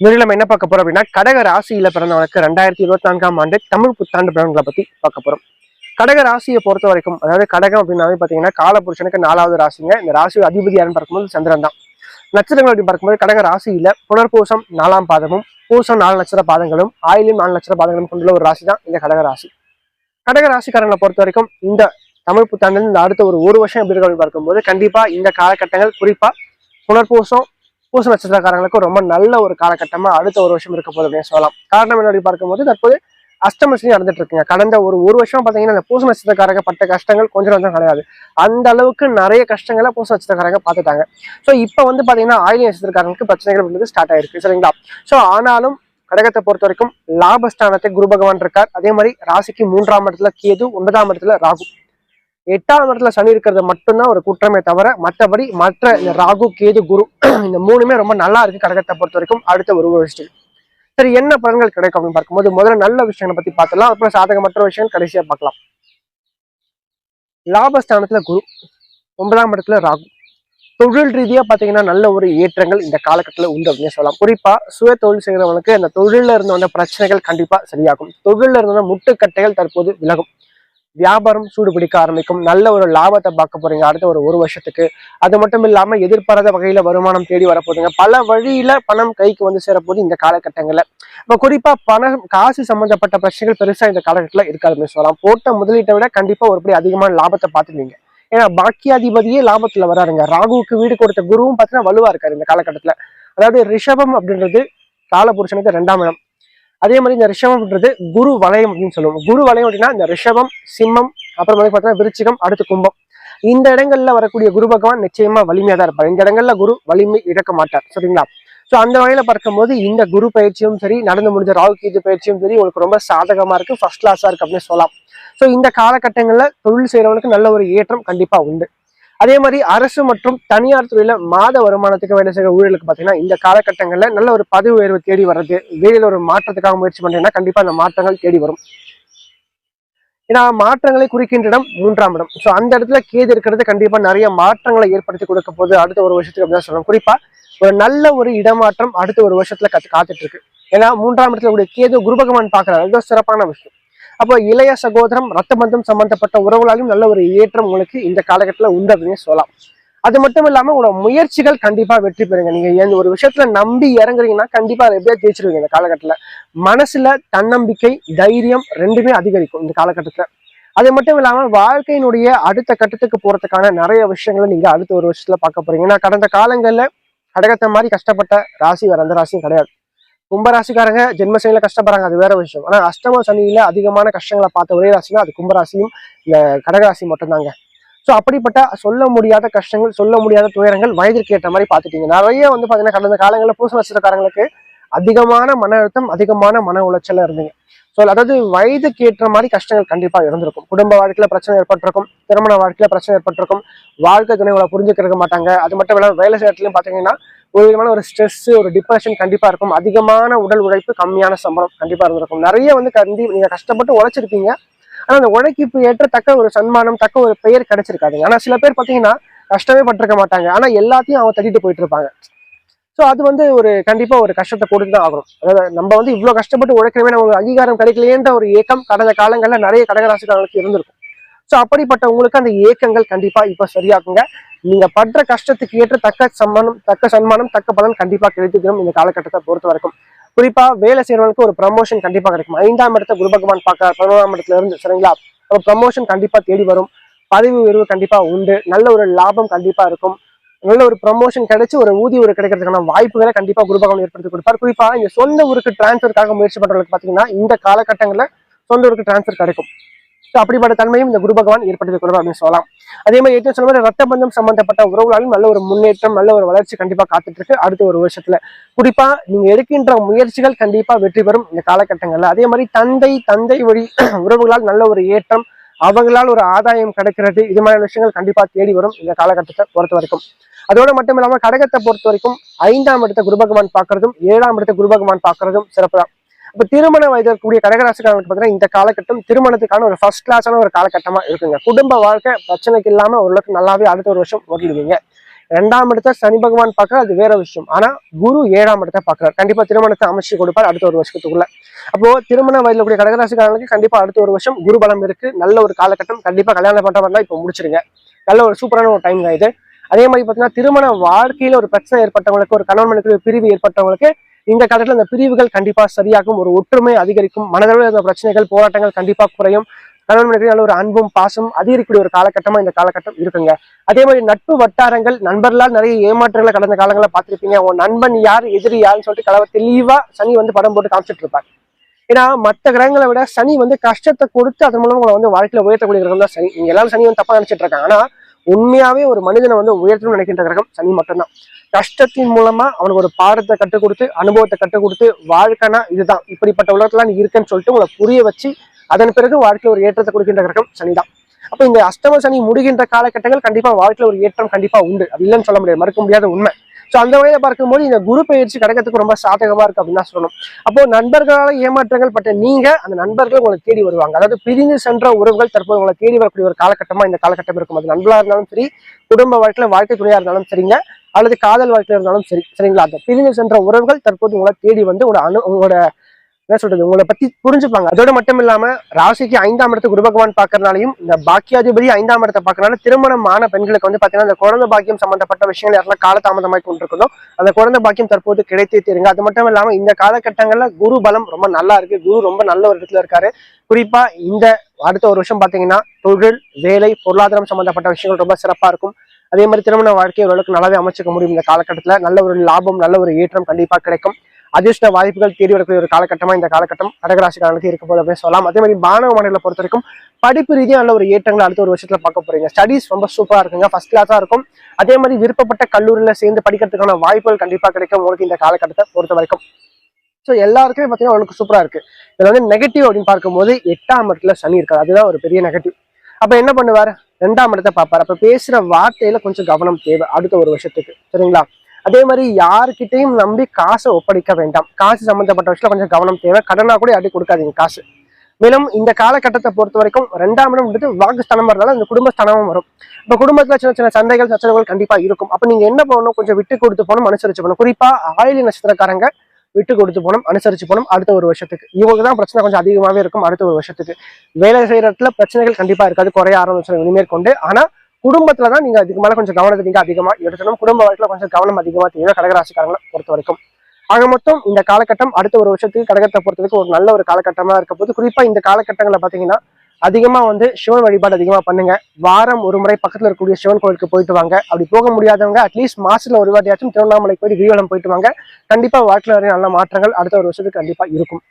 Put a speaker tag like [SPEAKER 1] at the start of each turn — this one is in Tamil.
[SPEAKER 1] இன்னொரு நம்ம என்ன பார்க்க போறோம் அப்படின்னா கடக ராசியில பிறந்தவனுக்கு ரெண்டாயிரத்தி இருபத்தி நான்காம் ஆண்டு தமிழ் புத்தாண்டு பிறந்தவங்களை பத்தி பார்க்க போறோம். கடக ராசியை பொறுத்த வரைக்கும் அதாவது கடகம் அப்படின்னாவே பாத்தீங்கன்னா காலபுருஷனுக்கு நாலாவது ராசிங்க. இந்த ராசி அதிபதி யாருன்னு பார்க்கும்போது சந்திரன் தான். நட்சத்திரங்கள் அப்படின்னு பார்க்கும்போது கடக ராசியில புனர்பூசம் நாலாம் பாதமும் பூசம் நாலு நட்சத்திர பாதங்களும் ஆயிலும் நாலு நட்சத்திர பாதங்களும் கொண்டுள்ள ஒரு ராசி தான் இந்த கடக ராசி. கடக ராசிக்காரங்களை பொறுத்த வரைக்கும் இந்த தமிழ் புத்தாண்டு இந்த அடுத்த ஒரு ஒரு வருஷம் எப்படி இருக்கு அப்படின்னு பார்க்கும்போது கண்டிப்பா இந்த காலகட்டங்கள் குறிப்பா புனர்பூசம் பூச நட்சத்திரக்காரங்களுக்கு ரொம்ப நல்ல ஒரு காலகட்டமா அடுத்த ஒரு வருஷம் இருக்க போகுது அப்படின்னு சொல்லலாம். காரணம் என்ன பார்க்கும்போது தற்போது அஷ்டமஸ்லயும் நடந்துட்டு இருக்குங்க. கடந்த ஒரு ஒரு வருஷம் பாத்தீங்கன்னா இந்த பூச நட்சத்திரக்காரங்க பட்ட கஷ்டங்கள் கொஞ்சம் கொஞ்சம் கிடையாது. அந்த அளவுக்கு நிறைய கஷ்டங்களை பூச நட்சத்திரக்காரங்க பார்த்துட்டாங்க. ஸோ இப்போ வந்து பாத்தீங்கன்னா ஆயிலி நட்சத்திரக்காரங்களுக்கு பிரச்சனைகள் வந்து ஸ்டார்ட் ஆயிருக்கு. சரிங்களா? ஸோ ஆனாலும் கடகத்தை பொறுத்த வரைக்கும் லாபஸ்தானத்தை குரு பகவான் இருக்கார். அதே மாதிரி ராசிக்கு மூன்றாம் இடத்துல கேது ஒன்பதாம் இடத்துல ராகு. எட்டாம் இடத்துல சனி இருக்கிறது மட்டும்தான் ஒரு குற்றமே தவிர மற்றபடி மற்ற இந்த ராகு கேது குரு இந்த மூணுமே ரொம்ப நல்லா இருக்கு கடகத்தை பொறுத்த வரைக்கும். அடுத்த ஒரு விஷயம் சரி என்ன பலன்கள் கிடைக்கும் அப்படின்னு பார்க்கும்போது முதல்ல நல்ல விஷயங்களை பத்தி பார்த்தலாம் அப்புறம் சாதகமற்ற விஷயம் கடைசியா பார்க்கலாம். லாபஸ்தானத்துல குரு ஒன்பதாம் இடத்துல ராகு. தொழில் ரீதியா பாத்தீங்கன்னா நல்ல ஒரு ஏற்றங்கள் இந்த காலகட்டத்தில் உண்டு அப்படின்னு சொல்லலாம். குறிப்பா சுய தொழில் செய்கிறவங்களுக்கு அந்த தொழில இருந்து வந்த பிரச்சனைகள் கண்டிப்பா சரியாகும். தொழில இருந்த முட்டுக்கட்டைகள் தற்போது விலகும். வியாபாரம் சூடு பிடிக்க ஆரம்பிக்கும். நல்ல ஒரு லாபத்தை பார்க்க போறீங்க அடுத்த ஒரு ஒரு வருஷத்துக்கு. அது மட்டும் இல்லாம எதிர்பாராத வகையில வருமானம் தேடி வரப்போகுதுங்க. பல வழியில பணம் கைக்கு வந்து சேரப்போகுது இந்த காலகட்டங்கள்ல. இப்போ குறிப்பா பணம் காசு சம்பந்தப்பட்ட பிரச்சனைகள் பெருசா இந்த காலகட்டத்தில் இருக்காதுன்னு சொல்லலாம். போட்ட முதலீட்டை விட கண்டிப்பா ஒருபடி அதிகமான லாபத்தை பார்த்துருவீங்க ஏன்னா பாக்கியாதிபதியே லாபத்துல வராருங்க. ராகுவுக்கு வீடு கொடுத்த குருவும் பார்த்தீங்கன்னா வலுவா இருக்காரு இந்த காலகட்டத்துல. அதாவது ரிஷபம் அப்படின்றது காலபுருஷனுக்கு ரெண்டாம் இடம். அதே மாதிரி இந்த ரிஷபம்ன்றது குரு வலயம் அப்படின்னு சொல்லுவோம். குரு வலயம் அப்படின்னா இந்த ரிஷபம் சிம்மம் அப்புறம் வந்து பார்த்தீங்கன்னா விருச்சிகம் அடுத்து கும்பம். இந்த இடங்கள்ல வரக்கூடிய குரு பகவான் நிச்சயமா வலிமையா தான் இருப்பார். இந்த இடங்கள்ல குரு வலிமை இழக்க மாட்டார் சரிங்களா? ஸோ அந்த வகையில பார்க்கும்போது இந்த குரு பயிற்சியும் சரி நடந்து முடிஞ்ச ராகு கீது பயிற்சியும் சரி உங்களுக்கு ரொம்ப சாதகமா இருக்கு ஃபர்ஸ்ட் கிளாஸா இருக்கு அப்படின்னு சொல்லலாம். ஸோ இந்த காலகட்டங்கள்ல தொழில் செய்யறவங்களுக்கு நல்ல ஒரு ஏற்றம் கண்டிப்பா உண்டு. அதே மாதிரி அரசு மற்றும் தனியார் துறையில மாத வருமானத்துக்கு வேலை செய்கிற ஊழலுக்கு பார்த்தீங்கன்னா இந்த காலகட்டங்கள்ல நல்ல ஒரு பதவி உயர்வு தேடி வர்றது வேலையில் ஒரு மாற்றத்துக்காக முயற்சி பண்றீங்கன்னா கண்டிப்பா அந்த மாற்றங்கள் தேடி வரும். ஏன்னா மாற்றங்களை குறிக்கின்ற இடம் மூன்றாம் இடம். ஸோ அந்த இடத்துல கேது இருக்கிறது கண்டிப்பா நிறைய மாற்றங்களை ஏற்படுத்தி கொடுக்க போது அடுத்த ஒரு வருஷத்துக்கு அப்படின்னு சொல்லலாம் குறிப்பா ஒரு நல்ல ஒரு இடமாற்றம் அடுத்த ஒரு வருஷத்துல கத்து காத்துட்டு இருக்கு. ஏன்னா மூன்றாம் இடத்துல கூடிய கேது குருபகவான் பகவான் அதுதான் சிறப்பான விஷயம். அப்போ இளைய சகோதரம் ரத்த பந்தம் சம்பந்தப்பட்ட உறவுகளாலும் நல்ல ஒரு ஏற்றம் உங்களுக்கு இந்த காலகட்டத்தில் உண்டு அப்படின்னு சொல்லலாம். அது மட்டும் இல்லாம உங்களோட முயற்சிகள் கண்டிப்பா வெற்றி பெறுங்க. நீங்க எந்த ஒரு விஷயத்துல நம்பி இறங்குறீங்கன்னா கண்டிப்பா அதை எப்படியா ஜெயிச்சிருவீங்க இந்த காலகட்டத்துல. மனசுல தன்னம்பிக்கை தைரியம் ரெண்டுமே அதிகரிக்கும் இந்த காலகட்டத்துல. அது மட்டும் இல்லாம வாழ்க்கையினுடைய அடுத்த கட்டத்துக்கு போறதுக்கான நிறைய விஷயங்களை நீங்க அடுத்த ஒரு வருஷத்துல பார்க்க போறீங்க. ஏன்னா கடந்த காலங்கள்ல கடகத்தை மாதிரி கஷ்டப்பட்ட ராசி வேற எந்த ராசியும் கிடையாது. கும்பராசிக்காரங்க ஜென்மசனியில கஷ்டப்படுறாங்க அது வேற விஷயம். ஆனா அஷ்டம சனியில அதிகமான கஷ்டங்களை பார்த்த ஒரே ராசினா அது கும்பராசியும் இந்த கடகராசி மட்டும்தாங்க. ஸோ அப்படிப்பட்ட சொல்ல முடியாத கஷ்டங்கள் சொல்ல முடியாத துயரங்கள் வயதிற்கு ஏற்ற மாதிரி பார்த்துட்டீங்க. நிறைய வந்து பார்த்தீங்கன்னா கடந்த காலங்களில் பூச நட்சத்திரக்காரங்களுக்கு அதிகமான மன அழுத்தம் அதிகமான மன உளைச்சலாக இருந்தீங்க. ஸோ அதாவது வயதுக்கு ஏற்ற மாதிரி கஷ்டங்கள் கண்டிப்பாக இருந்திருக்கும். குடும்ப வாழ்க்கையில் பிரச்சனை ஏற்பட்டிருக்கும் திருமண வாழ்க்கையில் பிரச்சனை ஏற்பட்டிருக்கும் வாழ்க்கை துணைகளை புரிஞ்சுக்கிறக்க மாட்டாங்க. அது மட்டும் இல்லாமல் வேலை செய்யறதுலையும் பார்த்தீங்கன்னா ஒரு விதமான ஒரு ஸ்ட்ரெஸ் ஒரு டிப்ரெஷன் கண்டிப்பா இருக்கும். அதிகமான உடல் உழைப்பு கம்மியான சம்பளம் கண்டிப்பா இருந்திருக்கும். நிறைய வந்து கண்டி நீங்க கஷ்டப்பட்டு உழைச்சிருப்பீங்க. ஆனா அந்த உழைப்புக்கு ஏற்ற தக்க ஒரு சன்மானம் தக்க ஒரு பெயர் கிடைச்சிருக்காதுங்க. ஆனா சில பேர் பாத்தீங்கன்னா கஷ்டமே பட்டிருக்க மாட்டாங்க. ஆனா எல்லாத்தையும் அவங்க தட்டிட்டு போயிட்டு இருப்பாங்க. ஸோ அது வந்து ஒரு கண்டிப்பா ஒரு கஷ்டத்தை கொடுத்து தான் ஆகணும். அதாவது நம்ம வந்து இவ்வளவு கஷ்டப்பட்டு உழைக்கிறவே நமக்கு அங்கீகாரம் கிடைக்கலையேன்ற ஒரு ஏக்கம் கடந்த காலங்களில் நிறைய கடகராசிக்காரங்களுக்கு இருந்திருக்கும். ஸோ அப்படிப்பட்ட உங்களுக்கு அந்த ஏக்கங்கள் கண்டிப்பா இப்ப சரியாக்குங்க நீங்க படுற கஷ்டத்துக்கு ஏற்ற தக்க சம்மானம் தக்க சன்மானம் தக்க பலன் கண்டிப்பா கிடைத்துக்கிறோம் இந்த காலகட்டத்தை பொறுத்த வரைக்கும். குறிப்பா வேலை செய்யறவங்களுக்கு ஒரு ப்ரமோஷன் கண்டிப்பா கிடைக்கும். ஐந்தாம் இடத்த குரு பகவான் பார்க்க பதினோராம் இடத்துல இருந்து சரிங்களா? அப்போ ப்ரமோஷன் கண்டிப்பா தேடி வரும். பதவி உயர்வு கண்டிப்பா உண்டு. நல்ல ஒரு லாபம் கண்டிப்பா இருக்கும். நல்ல ஒரு ப்ரமோஷன் கிடைச்சு ஒரு ஊதிய ஒரு கிடைக்கிறதுக்கான வாய்ப்புகளை கண்டிப்பா குரு பகவான் ஏற்படுத்தி கொடுப்பார். குறிப்பா இந்த சொந்த ஊருக்கு டிரான்ஸ்ஃபருக்காக முயற்சி பண்றவங்களுக்கு பாத்தீங்கன்னா இந்த காலகட்டங்களில் சொந்த ஊருக்கு டிரான்ஸ்ஃபர் கிடைக்கும். ஸோ அப்படிப்பட்ட தன்மையும் இந்த குரு பகவான் ஏற்படுத்தி கொடுப்பார் அப்படின்னு சொல்லலாம். அதே மாதிரி ஏற்கனவே சொன்ன மாதிரி ரத்த பந்தம் சம்பந்தப்பட்ட உறவுகளாலும் நல்ல ஒரு முன்னேற்றம் நல்ல ஒரு வளர்ச்சி கண்டிப்பா காத்துட்டு இருக்கு அடுத்த ஒரு வருஷத்துல. குறிப்பா நீங்க எடுக்கின்ற முயற்சிகள் கண்டிப்பா வெற்றி பெறும் இந்த காலகட்டங்கள்ல. அதே மாதிரி தந்தை தந்தை வழி உறவுகளால் நல்ல ஒரு ஏற்றம் அவங்களால் ஒரு ஆதாயம் கிடைக்கிறது இது மாதிரி விஷயங்கள் கண்டிப்பா தேடி வரும் இந்த காலகட்டத்தை பொறுத்த வரைக்கும். அதோட மட்டும் இல்லாம கடகத்தை பொறுத்த வரைக்கும் ஐந்தாம் இடத்த குரு பகவான் பார்க்கறதும் ஏழாம் இடத்த குரு பகவான் பார்க்கறதும் சிறப்பு தான் இப்ப திருமண வயது இருக்கக்கூடிய கடகராசிக்காரங்களுக்கு பார்த்தீங்கன்னா இந்த காலகட்டம் திருமணத்துக்கான ஒரு ஃபர்ஸ்ட் கிளாஸான ஒரு காலகட்டமா இருக்குங்க. குடும்ப வாழ்க்கை பிரச்சனைக்கு இல்லாம ஓரளவுக்கு நல்லாவே அடுத்த ஒரு வருஷம் ஓட்டிடுவீங்க ரெண்டாம் இடத்த சனி பகவான் பார்க்கற அது வேற விஷயம். ஆனா குரு ஏழாம் இடத்த பாக்குறாரு கண்டிப்பா திருமணத்தை அமைச்சு கொடுப்பார் அடுத்த ஒரு வருஷத்துக்குள்ள. அப்போ திருமண வயதில் கூடிய கடகராசிக்காரங்களுக்கு கண்டிப்பா அடுத்த ஒரு வருஷம் குரு பலம் இருக்கு. நல்ல ஒரு காலகட்டம். கண்டிப்பா கல்யாணம் பண்ற மாதிரி இப்போ முடிச்சிருங்க. நல்ல ஒரு சூப்பரான ஒரு டைம் இது. அதே மாதிரி பார்த்தீங்கன்னா திருமண வாழ்க்கையில ஒரு பிரச்சனை ஏற்பட்டவங்களுக்கு ஒரு கணவன் மனுக்கு பிரிவு ஏற்பட்டவங்களுக்கு இந்த காலத்துல அந்த பிரிவுகள் கண்டிப்பா சரியாகும் ஒரு ஒற்றுமை அதிகரிக்கும் மனதளவில் இருந்த பிரச்சனைகள் போராட்டங்கள் கண்டிப்பா குறையும். கணவன் மனைவி ஒரு அன்பும் பாசம் அதிகரிக்கக்கூடிய ஒரு காலகட்டமா இந்த காலகட்டம் இருக்குங்க. அதே மாதிரி நட்பு வட்டாரங்கள் நண்பர்களால் நிறைய ஏமாற்றங்களை கடந்த காலங்களில் பார்த்திருப்பீங்க. உன் நண்பன் யார் எதிரி யாருன்னு சொல்லிட்டு கலவை தெளிவா சனி வந்து படம் போட்டு காமிச்சிட்டு இருப்பார் ஏன்னா மற்ற கிரகங்களை விட சனி வந்து கஷ்டத்தை கொடுத்து அதன் மூலம் உங்களை வந்து வாழ்க்கையில உயர்த்தக்கூடிய கிரகம் தான் சனி. நீங்க எல்லாரும் சனி வந்து தப்பா நினைச்சிட்டு இருக்காங்க. ஆனா உண்மையாவே ஒரு மனிதனை வந்து உயர்த்தணும்னு நினைக்கின்ற கிரகம் சனி மட்டும்தான். கஷ்டத்தின் மூலமா அவனுக்கு ஒரு பாடத்தை கற்றுக் கொடுத்து அனுபவத்தை கற்றுக் கொடுத்து வாழ்க்கைனா இதுதான். இப்படிப்பட்ட உலகத்துல நீ இருக்கேன்னு சொல்லிட்டு உங்களை புரிய வச்சு அதன் பிறகு வாழ்க்கையில ஒரு ஏற்றத்தை கொடுக்கின்ற கிரகம் சனிதான். அப்ப இந்த அஷ்டம சனி முடிகின்ற காலகட்டங்கள் கண்டிப்பா வாழ்க்கையில ஒரு ஏற்றம் கண்டிப்பா உண்டு. அது இல்லைன்னு சொல்ல முடியாது மறுக்க முடியாத உண்மை. ஸோ அந்த வகையில பார்க்கும்போது இந்த குரு பயிற்சி கிடைக்கிறதுக்கு ரொம்ப சாதகமா இருக்கு அப்படின்னு தான் சொல்லணும். அப்போ நண்பர்களால் ஏமாற்றங்கள் பட்ட நீங்க அந்த நண்பர்கள் உங்களை தேடி வருவாங்க. அதாவது பிரிந்து சென்ற உறவுகள் தற்போது உங்களை தேடி வரக்கூடிய ஒரு காலகட்டமா இந்த காலகட்டம் இருக்கும். அது நண்பர்களா இருந்தாலும் சரி குடும்ப வாழ்க்கையில வாழ்க்கை துணையா இருந்தாலும் சரிங்க. அல்லது காதல் வாழ்க்கையில இருந்தாலும் சரி சரிங்களா? அந்த பிரிந்து சென்ற உறவுகள் தற்போது உங்களை தேடி வந்து உங்களோட அனு உங்களோட என்ன சொல்றது உங்களை பத்தி புரிஞ்சுப்பாங்க. அதோட மட்டும் இல்லாம ராசிக்கு ஐந்தாம் இடத்து குரு பகவான் பாக்குறதுனாலையும் இந்த பாக்கியாதிபதி ஐந்தாம் இடத்தை பார்க்கறனால திருமணம் ஆன பெண்களுக்கு வந்து பாத்தீங்கன்னா இந்த குழந்தை பாக்கியம் சம்பந்தப்பட்ட விஷயங்கள் யாரெல்லாம் காலதாமதமாய் கொண்டிருக்கிறதோ அந்த குழந்தை பாக்கியம் தற்போது கிடைத்தே தீருங்க. அது மட்டும் இல்லாம இந்த காலகட்டங்கள்ல குரு பலம் ரொம்ப நல்லா இருக்கு. குரு ரொம்ப நல்ல ஒரு இடத்துல இருக்காரு. குறிப்பா இந்த அடுத்த ஒரு வருஷம் பாத்தீங்கன்னா தொழில் வேலை பொருளாதாரம் சம்பந்தப்பட்ட விஷயங்கள் ரொம்ப சிறப்பா இருக்கும். அதே மாதிரி திருமண வாழ்க்கையை ஓரளவுக்கு நல்லாவே அமைச்சுக்க முடியும் இந்த காலகட்டத்தில். நல்ல ஒரு லாபம் நல்ல ஒரு ஏற்றம் கண்டிப்பாக கிடைக்கும். அதிர்ஷ்ட வாய்ப்புகள் தேடி வரக்கூடிய ஒரு காலகட்டமா இந்த காலகட்டம் கடகராசிக்காரங்களுக்கு இருக்க போது அப்படின்னு சொல்லலாம். அதே மாதிரி மாணவ மாணவர்களை பொறுத்த வரைக்கும் படிப்பு ரீதியாக நல்ல ஒரு ஏற்றங்களை அடுத்த ஒரு வருஷத்துல பார்க்க போறீங்க. ஸ்டடிஸ் ரொம்ப சூப்பரா இருக்குங்க. ஃபர்ஸ்ட் கிளாஸா இருக்கும். அதே மாதிரி விருப்பப்பட்ட கல்லூரியில சேர்ந்து படிக்கிறதுக்கான வாய்ப்புகள் கண்டிப்பா கிடைக்கும் உங்களுக்கு இந்த காலகட்டத்தை பொறுத்த வரைக்கும். ஸோ எல்லாருக்குமே பார்த்தீங்கன்னா உங்களுக்கு சூப்பரா இருக்கு. இதில் வந்து நெகட்டிவ் அப்படின்னு பார்க்கும்போது எட்டாம் இடத்துல சனி இருக்காது அதுதான் ஒரு பெரிய நெகட்டிவ் அப்போ என்ன பண்ணுவார்? ரெண்டாம் இடத்தை பார்ப்பார். அப்ப பேசுற வார்த்தையில கொஞ்சம் கவனம் தேவை அடுத்த ஒரு வருஷத்துக்கு. சரிங்களா? அதே மாதிரி யாருக்கிட்டையும் நம்பி காசை ஒப்படைக்க வேண்டாம். காசு சம்மந்தப்பட்ட விஷயத்தில் கொஞ்சம் கவனம் தேவை. கடனா கூட அடி கொடுக்காதீங்க காசு. மேலும் இந்த காலகட்டத்தை பொறுத்த வரைக்கும் ரெண்டாம் இடம் வந்துட்டு வாக்குஸ்தானம் வரதால இந்த குடும்பஸ்தானமும் வரும். இப்போ குடும்பத்தில் சின்ன சின்ன சந்தைகள் சச்சரவுகள் கண்டிப்பாக இருக்கும். அப்போ நீங்கள் என்ன பண்ணணும்? கொஞ்சம் விட்டு கொடுத்து போகணும் அனுசரிச்சு போகணும். குறிப்பாக ஆயிலி நட்சத்திரக்காரங்க விட்டு கொடுத்து போகணும் அனுசரிச்சு போகணும் அடுத்த ஒரு வருஷத்துக்கு. இவங்களுக்கு தான் பிரச்சனை கொஞ்சம் அதிகமாகவே இருக்கும் அடுத்த ஒரு வருஷத்துக்கு. வேலை செய்கிற இடத்துல பிரச்சனைகள் கண்டிப்பாக இருக்காது. குறைய ஆரம்பிச்சிடும் இனிமேல் கொண்டு. குடும்பத்துல தான் நீங்க அதுக்கு மேல கொஞ்சம் கவனம் நீங்க அதிகமா. எடுக்கணும் குடும்ப வாழ்க்கையில கொஞ்சம் கவனம் அதிகமா தேவை. கடகராசிக்காரங்களை பொறுத்த வரைக்கும் ஆக மொத்தம் இந்த காலகட்டம் அடுத்த ஒரு வருஷத்துக்கு கடகத்தை பொறுத்தவரைக்கும் ஒரு நல்ல ஒரு காலகட்டமா இருக்க போது குறிப்பா இந்த காலகட்டங்களில் பாத்தீங்கன்னா அதிகமா வந்து சிவன் வழிபாடு அதிகமா பண்ணுங்க. வாரம் ஒரு முறை பக்கத்துல இருக்கக்கூடிய சிவன் கோயிலுக்கு போயிட்டு வாங்க. அப்படி போக முடியாதவங்க அட்லீஸ்ட் மாசத்துல ஒரு வாட்டியாச்சும் திருவண்ணாமலை போயிட்டு கிரிவலம் போயிட்டு வாங்க. கண்டிப்பா வாழ்க்கையில நிறைய நல்ல மாற்றங்கள் அடுத்த ஒரு வருஷத்துக்கு கண்டிப்பா இருக்கும்.